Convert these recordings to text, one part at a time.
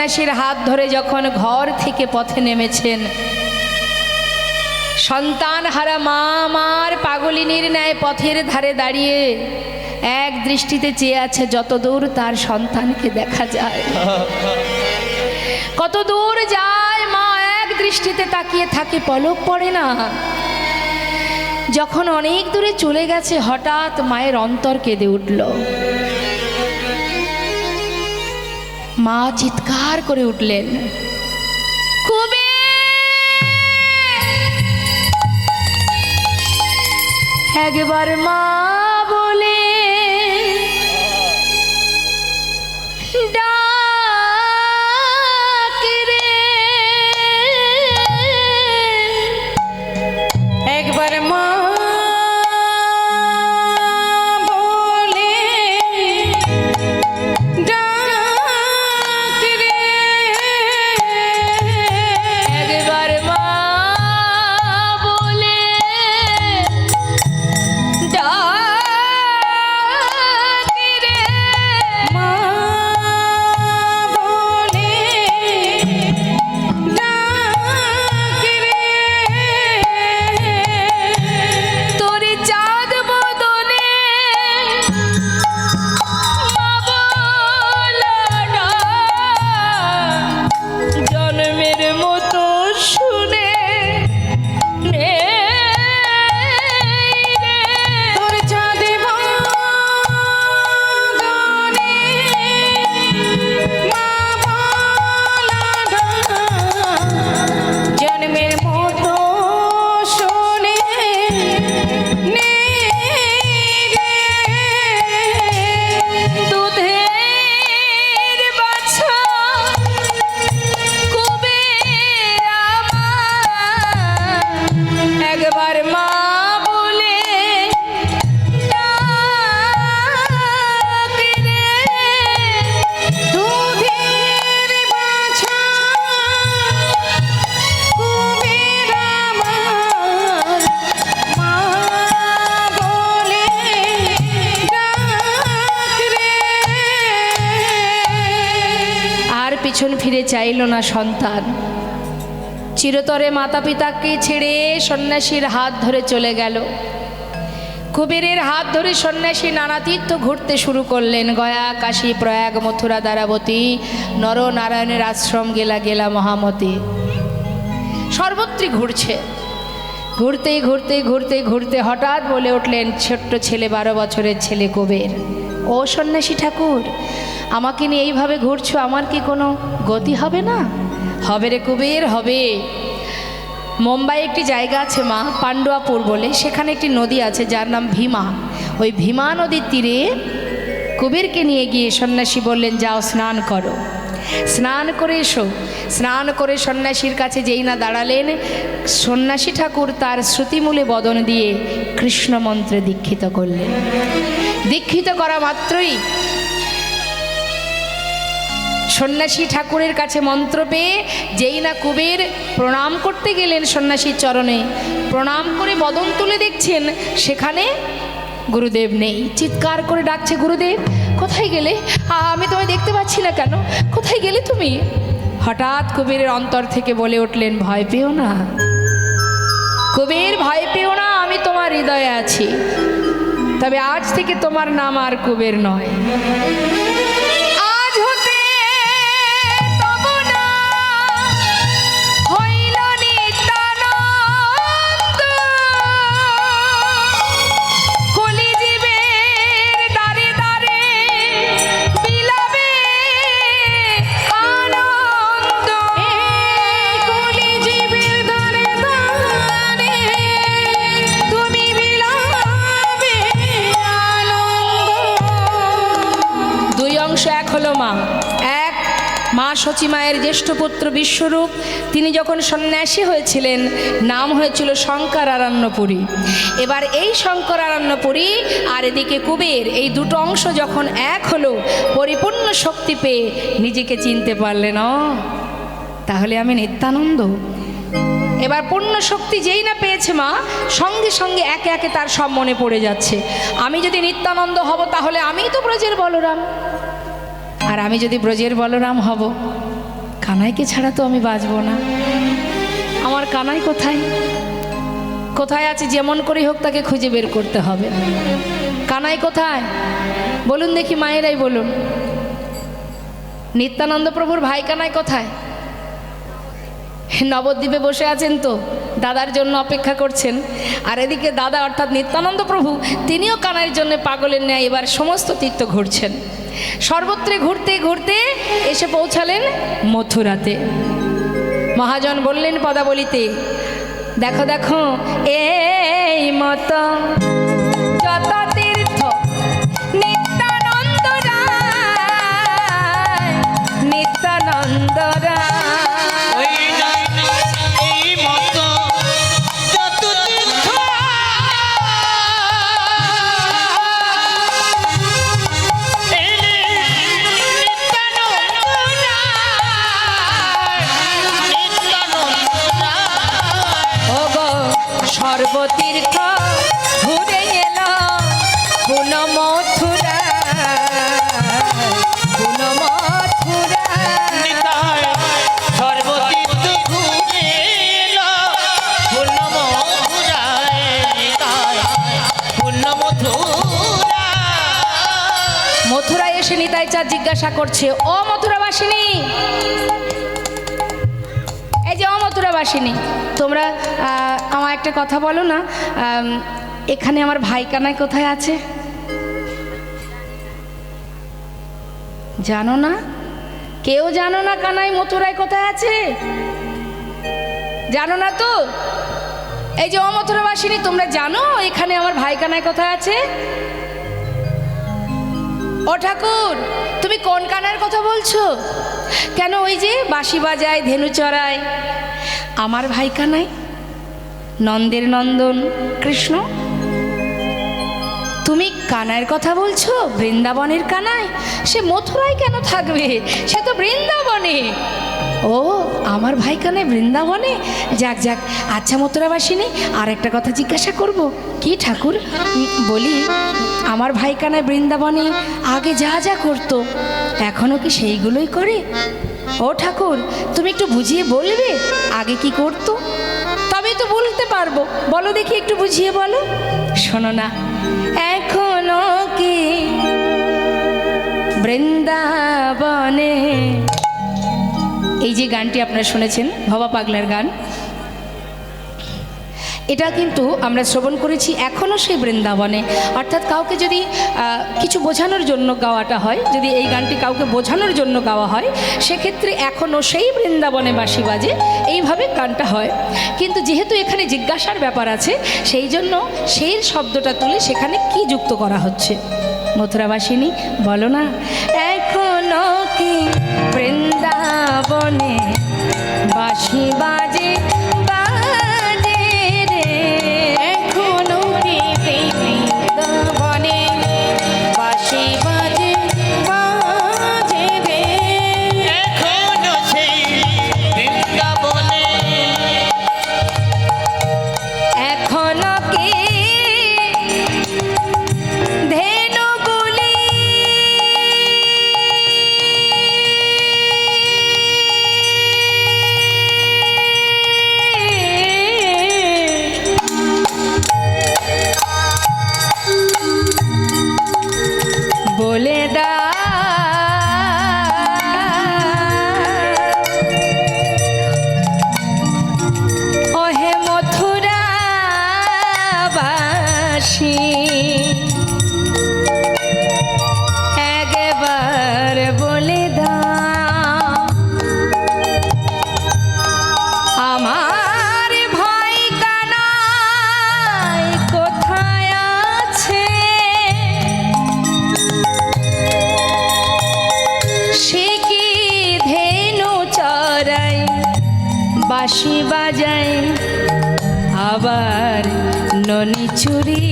সন্ন্যাসীর হাত ধরে যখন ঘর থেকে পথে নেমেছেন, সন্তান হারা মা আমার পাগলিনীর ন্যায় পথের ধারে দাঁড়িয়ে এক দৃষ্টিতে চেয়ে আছে যতদূর তার সন্তানকে দেখা যায়। কত দূর যায় মা এক দৃষ্টিতে তাকিয়ে থাকে, পলক পড়ে না। যখন অনেক দূরে চলে গেছে, হঠাৎ মায়ের অন্তর কেঁদে উঠল। মা চিৎকার করে উঠলেন কুবের! একবার মা চাইল না সন্তান। চিরতরে মাতা পিতাকে ছেড়ে সন্ন্যাসীর হাত ধরে চলে গেল। কুবেরের হাত ধরে সন্ন্যাসী নানা তীর্থ ঘুরতে শুরু করলেন। গয়া, কাশী, প্রয়াগ, মথুরা, দ্বারাবতী, নরনারায়ণের আশ্রম, গেলা গেলা মহামতি। সর্বত্রই ঘুরছে। ঘুরতে ঘুরতে ঘুরতে ঘুরতে হঠাৎ বলে উঠলেন, ছোট্ট ছেলে, বারো বছরের ছেলে কুবের। ও সন্ন্যাসী ঠাকুর, আমাকে নিয়ে এইভাবে ঘুরছো, আমার কি কোনো গতি হবে না? হবে রে কুবের, হবে। মুম্বাই একটি জায়গা আছে মা, পান্ডুয়াপুর বলে, সেখানে একটি নদী আছে যার নাম ভীমা। ওই ভীমা নদীর তীরে কুবেরকে নিয়ে গিয়ে সন্ন্যাসী বললেন, যাও, স্নান করো। স্নান করে এসো। স্নান করে সন্ন্যাসীর কাছে যেই না দাঁড়ালেন, সন্ন্যাসী ঠাকুর তার শ্রুতিমূলে বদন দিয়ে কৃষ্ণ মন্ত্রে দীক্ষিত করলেন। দীক্ষিত করা মাত্রই। সন্ন্যাসী ঠাকুরের কাছে মন্ত্র পেয়ে যেই না কুবের প্রণাম করতে গেলেন সন্ন্যাসীর চরণে। প্রণাম করে বদন তুলে দেখছেন, সেখানে গুরুদেব নেই। চিৎকার করে ডাকছে, গুরুদেব, কোথায় গেলে? আমি তোমায় দেখতে পাচ্ছি না কেন? কোথায় গেলে তুমি? হঠাৎ কুবেরের অন্তর থেকে বলে উঠলেন, ভয় পেও না। কুবের ভয় পেও না, আমি তোমার হৃদয়ে আছি। তবে আজ থেকে তোমার নাম আর কুবের নয়। মা সচী মায়ের জ্যেষ্ঠ পুত্র বিশ্বরূপ, তিনি যখন সন্ন্যাসী হয়েছিলেন, নাম হয়েছিল শঙ্কর আরণ্যপুরী এবার এই শঙ্কর আরণ্যপুরী আর এদিকে কুবের এই দুটো অংশ যখন এক হলো, পরিপূর্ণ শক্তি পেয়ে নিজেকে চিনতে পারলেন ও তাহলে আমি নিত্যানন্দ। এবার পূর্ণ শক্তি যেই না পেয়েছে মা, সঙ্গে সঙ্গে একে একে তার সব মনে পড়ে যাচ্ছে। আমি যদি নিত্যানন্দ হব, তাহলে আমিই তো ব্রজের বলরাম। আর আমি যদি ব্রজের বলরাম হব, কানাইকে ছাড়া তো আমি বাঁচব না। আমার কানাই কোথায়? কোথায় আছে? যেমন করেই হোক তাকে খুঁজে বের করতে হবে। কানাই কোথায়? বলুন দেখি মায়েরাই বলুন। নিত্যানন্দ প্রভুর ভাই কানাই কোথায়? নবদ্বীপে বসে আছেন তো, দাদার জন্য অপেক্ষা করছেন। আর এদিকে দাদা অর্থাৎ নিত্যানন্দ প্রভু, তিনিও কানাইয়ের জন্য পাগলের ন্যায় এবার সমস্ত তীর্থ ঘুরছেন। সর্বত্রে ঘুরতে ঘুরতে এসে পৌঁছালেন মথুরাতে। মহাজন বললেন পদাবলিতে, দেখো দেখো, এই মত যত তীর্থ নিত্যানন্দ রায় জিজ্ঞাসা করছে। ও মথুরাবাসিনী। এই যে ও মথুরাবাসিনী, তোমরা আমার একটা কথা বলো না? এখানে আমার ভাই কানাই কোথায় আছে? জানো না? কেউ জানো না কানাই মথুরায় কোথায় আছে? জানো না তো? এই যে ও মথুরাবাসিনী, তোমরা জানো এখানে আমার ভাই কানাই কোথায় আছে? ও ঠাকুর তুমি কোন কানার কথা বলছো? কেন ওই যে বাঁশি বাজায়, ধেনু চড়ায়? আমার ভাই কানাই, নন্দের নন্দন, কৃষ্ণ? তুমি কানাইয়ের কথা বলছো? বৃন্দাবনের কানায় সে মথুরায় কেন থাকবে? সে তো বৃন্দাবনে। ও, আমার ভাই কানাই বৃন্দাবনে? যাক যাক আচ্ছা মথুরাবাসিনী আর একটা কথা জিজ্ঞাসা করব। কি ঠাকুর? বলি, আমার ভাই কানাই বৃন্দাবনে আগে যা যা করতো এখনও কি সেইগুলোই করে? ও ঠাকুর, তুমি একটু বুঝিয়ে বলবে, আগে কি করতো? তবে তো বলতে পারব। বলো দেখি, একটু বুঝিয়ে বলো। শোনো না বৃন্দাবনে। এই যে গানটি আপনারা শুনেছেন, ভবা পাগলার গান। এটা কিন্তু আমরা শ্রবণ করেছি এখনও সেই বৃন্দাবনে। অর্থাৎ কাউকে যদি কিছু বোঝানোর জন্য গাওয়াটা হয়, যদি এই গানটি কাউকে বোঝানোর জন্য গাওয়া হয়, সেক্ষেত্রে এখনও সেই বৃন্দাবনে বাসি বাজে, এইভাবে গানটা হয়। কিন্তু যেহেতু এখানে জিজ্ঞাসার ব্যাপার আছে, সেই জন্য সেই শব্দটা তুলে সেখানে কি যুক্ত করা হচ্ছে? মথুরাবাসিনী বলো না। এখনও কি বৃন্দাবনে বাঁশি ননি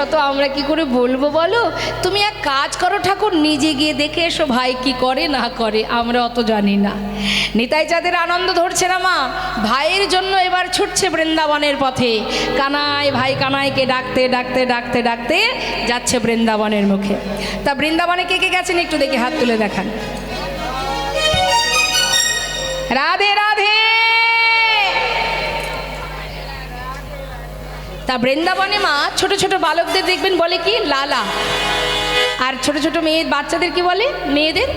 শত আমরা কি করে বলব বলো? তুমি এক কাজ করো ঠাকুর, নিজে গিয়ে দেখে এসো ভাই কি করে, না করে, আমরা অত জানি না। নিতাই চাঁদের আনন্দ ধরছে না মা, ভাইয়ের জন্য এবার ছুটছে বৃন্দাবনের পথে। কানাই ভাই কানাইকে ডাকতে ডাকতে ডাকতে ডাকতে যাচ্ছে বৃন্দাবনের মুখে। তা বৃন্দাবনে কে কে গেছেন একটু দেখে হাত তুলে দেখান। রাধে রাধে তা বৃন্দাবনে মা ছোট ছোট বালকদের দেখবেন বলে কি? লালা। আর ছোট ছোট মেয়ে বাচ্চাদের কি বলে? মেয়েদের?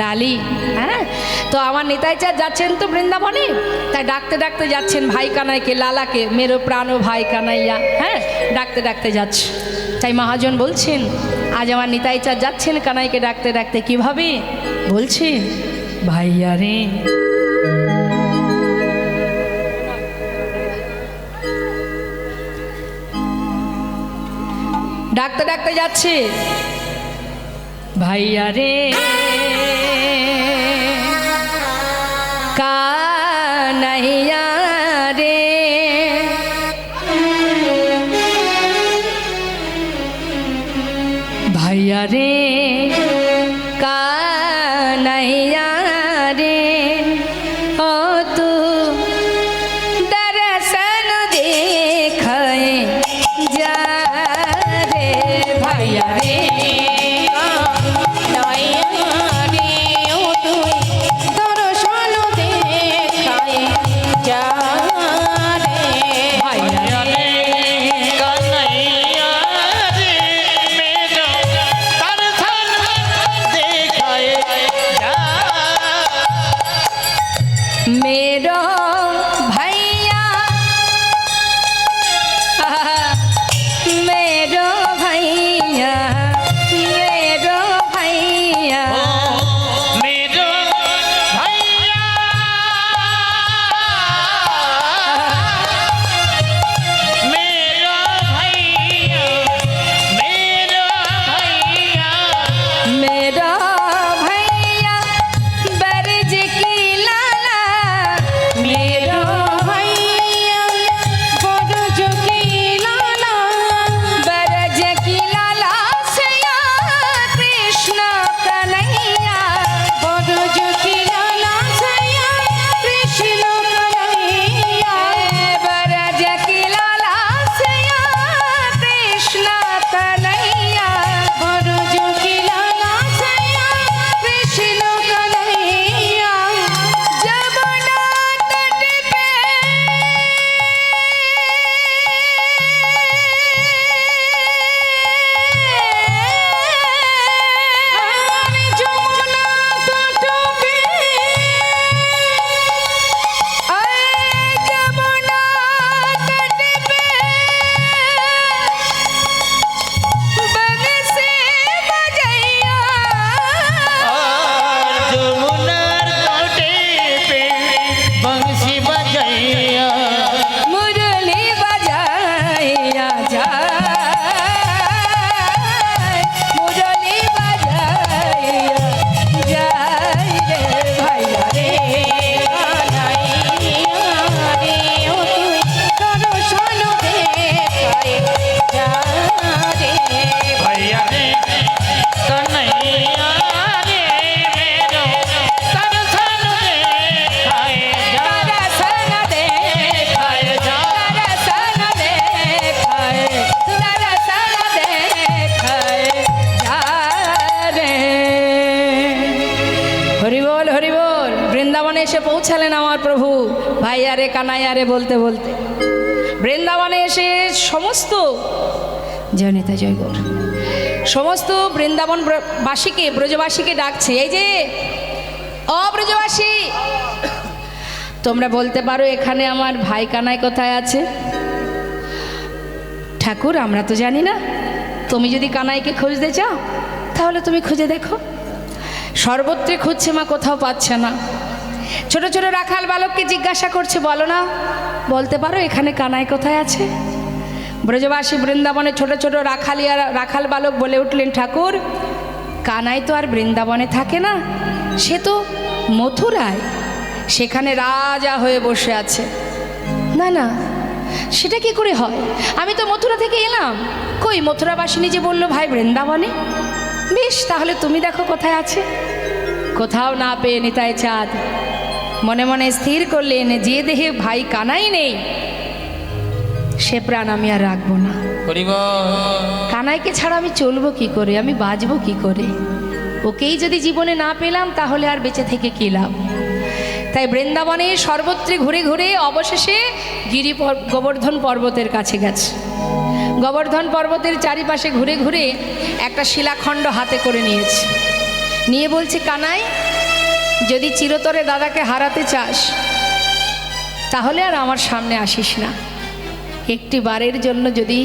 লালি। হ্যাঁ? তো আমার নেতাই চা যাচ্ছেন তো বৃন্দাবনে? তাই ডাকতে ডাকতে যাচ্ছেন ভাই কানাইকে লালাকে, মেরো প্রাণ ভাই কানাইয়া হ্যাঁ? ডাকতে ডাকতে যাচ্ছে। তাই মহাজন বলছেন, আজ আমার নিতাই চা যাচ্ছেন কানাইকে ডাকতে ডাকতে কীভাবে? বলছেন ভাইয়া রে। ডাকতে ডাকতে যাচ্ছে। ভাইয়া রে রে। ভাইয়া রে পৌঁছালেন আমার প্রভু। ভাইয়া রে কানাইয়া রে বলতে বলতে। বৃন্দাবনে এসে সমস্ত জয়নিতা জয়গৌর সমস্ত বৃন্দাবন বাসীকে ব্রজবাসীকে ডাকছে। এই যে, অব্রজবাসী! তোমরা বলতে পারো এখানে আমার ভাই কানাই কোথায় আছে? ঠাকুর, আমরা তো জানি না। তুমি যদি কানাইকে খুঁজতে চাও, তাহলে তুমি খুঁজে দেখো। সর্বত্রে খুঁজছে মা, কোথাও পাচ্ছে না। ছোট ছোট রাখাল বালককে জিজ্ঞাসা করছে, বলো না, বলতে পারো এখানে কানাই কোথায় আছে? ব্রজবাসী বৃন্দাবনে ছোট ছোট রাখালিয়া, রাখাল বালক বলে উঠলেন, ঠাকুর, কানাই তো আর বৃন্দাবনে থাকে না, সে তো মথুরায়, সেখানে রাজা হয়ে বসে আছে। না না, সেটা কি করে হয়? আমি তো মথুরা থেকে এলাম, কই মথুরাবাসিনী যে বলল, ভাই, বৃন্দাবনে? বেশ, তাহলে তুমি দেখো কোথায় আছে। কোথাও না পেয়ে নিতাই চাঁদ। মনে মনে স্থির করলেন যে দেহে ভাই কানাই নেই সে প্রাণ আমি আর রাখব না। কানাইকে ছাড়া আমি চলবো কি করে? আমি বাঁচবো কি করে? ওকেই যদি জীবনে না পেলাম তাহলে আর বেঁচে থেকে কী লাভ? তাই বৃন্দাবনে সর্বত্রে ঘুরে ঘুরে অবশেষে গিরি গোবর্ধন পর্বতের কাছে গেছে। গোবর্ধন পর্বতের চারিপাশে ঘুরে ঘুরে একটা শিলাখণ্ড হাতে করে নিয়েছে। নিয়ে বলছে, কানাই, যদি চিরতরে দাদাকে হারাতে চাস, তাহলে আর আমার সামনে আসিস না। একটি বারের জন্য যদি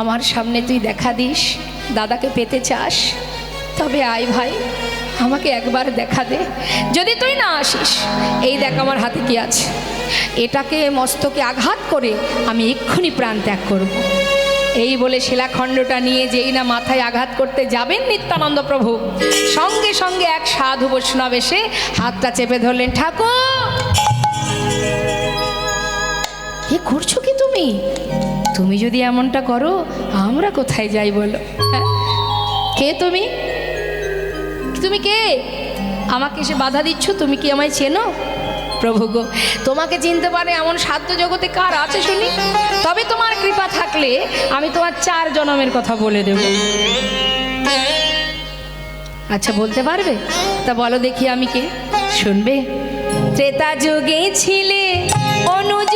আমার সামনে তুই দেখা দিস, দাদাকে পেতে চাস, তবে আয় ভাই, আমাকে একবার দেখা দে। যদি তুই না আসিস, এই দেখ আমার হাতে কি আছে। এটাকে মস্তকে আঘাত করে আমি এক্ষুনি প্রাণ ত্যাগ করব। এই বলে শিলাখণ্ডটা নিয়ে যেই না মাথায় আঘাত করতে যাবেন নিত্যানন্দ প্রভু। সঙ্গে সঙ্গে এক সাধু বৈষ্ণব এসে হাতটা চেপে ধরলেন, ঠাকুর! এ করছ কি তুমি? তুমি যদি এমনটা করো, আমরা কোথায় যাই বলো? কে তুমি? তুমি কে? আমাকে এসে বাধা দিচ্ছ? তুমি কি আমায় চেনো? প্রভু গো, তোমাকে চিনতে পারে এমন সাধ্য জগতে কার আছে শুনি? তবে তোমার কৃপা থাকলে আমি তোমার চার জনমের কথা বলে দেব। আচ্ছা বলতে পারবে? তা বলো দেখি আমি কে? শুনবে? ত্রেতা যুগে ছিলে অনুজ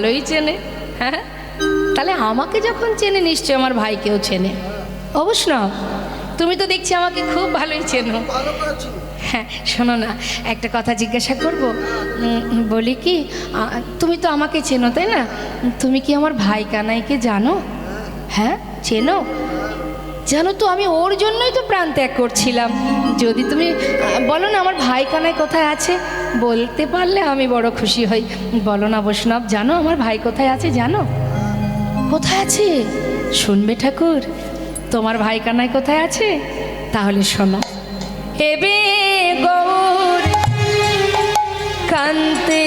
ভালোই চেনে হ্যাঁ? তাহলে আমাকে যখন চেনে নিশ্চয় আমার ভাইকেও চেনে। অবশ্য তুমি তো দেখছি আমাকে খুব ভালোই চেনো। হ্যাঁ শোনো না, একটা কথা জিজ্ঞাসা করব। বলি কি তুমি তো আমাকে চেনো, তাই না? তুমি কি আমার ভাই কানাইকে জানো? হ্যাঁ চেনো? জানো তো, আমি ওর জন্যই তো প্রাণ ত্যাগ করছিলাম। যদি তুমি বলো না আমার ভাই কানাই কোথায় আছে? বলতে পারলে আমি বড় খুশি হই। বলো না বৈষ্ণব, জানো আমার ভাই কোথায় আছে, জানো? কোথায় আছে? শুনবে ঠাকুর, তোমার ভাই কানাই কোথায় আছে? তাহলে শোনো। হেবে গৌর কান্তে